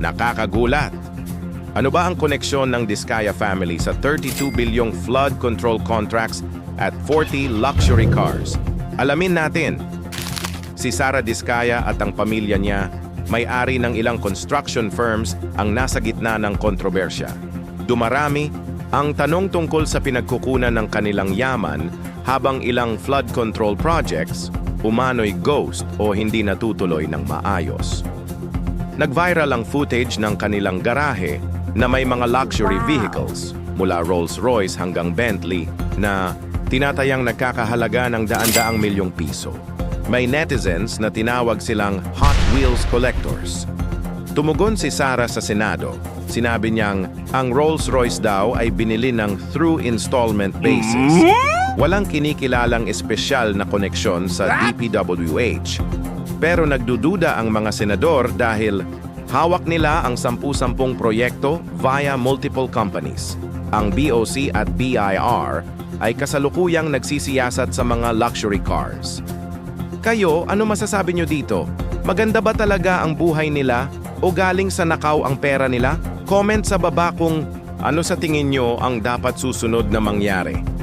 Nakakagulat. Ano ba ang koneksyon ng Diskaya family sa 32 bilyong flood control contracts at 40 luxury cars? Alamin natin. Si Sara Diskaya at ang pamilya niya may-ari ng ilang construction firms ang nasa gitna ng kontrobersya. Dumarami ang tanong tungkol sa pinagkukunan ng kanilang yaman habang ilang flood control projects umano'y ghost o hindi natutuloy ng maayos. Nag-viral ang footage ng kanilang garahe na may mga luxury vehicles mula Rolls-Royce hanggang Bentley na tinatayang nagkakahalaga ng daan-daang milyong piso. May netizens na tinawag silang Hot Wheels Collectors. Tumugon si Sara sa Senado. Sinabi niyang ang Rolls-Royce daw ay binili ng through installment basis. Walang kinikilalang espesyal na koneksyon sa DPWH. Pero nagdududa ang mga senador dahil hawak nila ang sampu-sampung proyekto via multiple companies. Ang BOC at BIR ay kasalukuyang nagsisiyasat sa mga luxury cars. Kayo, ano masasabi nyo dito? Maganda ba talaga ang buhay nila o galing sa nakaw ang pera nila? Comment sa baba kung ano sa tingin nyo ang dapat susunod na mangyari.